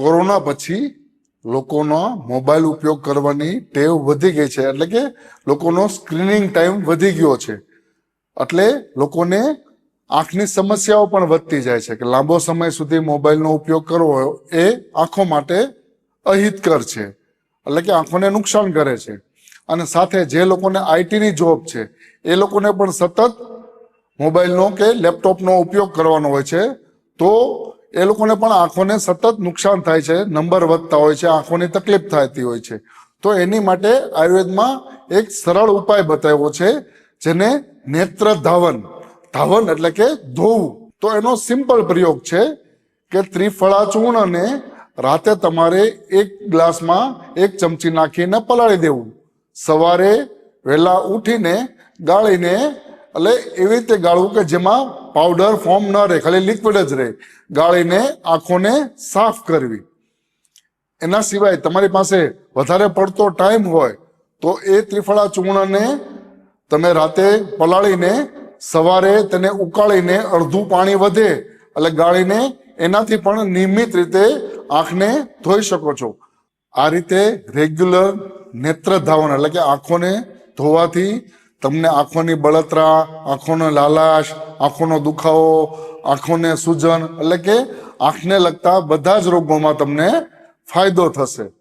Corona પછી લોકોનો mobile ઉપયોગ કરવાની ટેવ વધી ગઈ છે. એટલે કે લોકોનો સ્ક્રીનિંગ ટાઈમ વધી ગયો છે. એટલે લોકોને આંખની સમસ્યાઓ પણ વધતી જાય છે કે લાંબો સમય સુધી મોબાઈલનો ઉપયોગ કરવો એ આંખો માટે અહિતકર છે. એટલે કે આંખોને નુકસાન કરે છે. અને સાથે જે લોકોને આઈટીની જોબ છે, એ લોકોને પણ સતત મોબાઈલનો કે લેપટોપનો ઉપયોગ કરવાનો હોય છે. તો એ લોકોને પણ આંખોને સતત નુકસાન થાય છે, નંબર વધતા હોય છે, આંખોની તકલીફ થતી હોય છે. તો એની માટે આયુર્વેદમાં એક સરળ ઉપાય બતાવ્યો છે, જેને નેત્ર ધાવન. ધાવન એટલે કે ધોવું. તો એનો સિમ્પલ પ્રયોગ છે કે ત્રિફળા ચૂર્ણને રાતે તમારે એક ગ્લાસમાં એક ચમચી નાખીને પલાળી દેવું. સવારે વહેલા ઉઠીને ગાળીને, એટલે એવી રીતે ગાળવું કે જેમાં પાવડર ફોર્મ ન રહે, ખાલી લિક્વિડ જ રહે. ગાળીને આંખોને સાફ કરવી. એના સિવાય તમારી પાસે વધારે પડતો ટાઈમ હોય, તો એ ત્રિફળા ચૂર્ણને તમે રાતે પલાળીને, સવારે તેને ઉકાળીને અડધું પાણી વધે, એટલે ગાળીને એનાથી પણ નિયમિત રીતે આંખને ધોઈ શકો છો. આ રીતે રેગ્યુલર નેત્ર ધાવણ, એટલે કે આંખોને ધોવાથી તમને આંખોની બળતરા, આંખોનો લાલાશ, આંખોનો દુખાવો, આંખોને સૂજન, એટલે કે આંખને લગતા બધા જ રોગોમાં તમને ફાયદો થશે.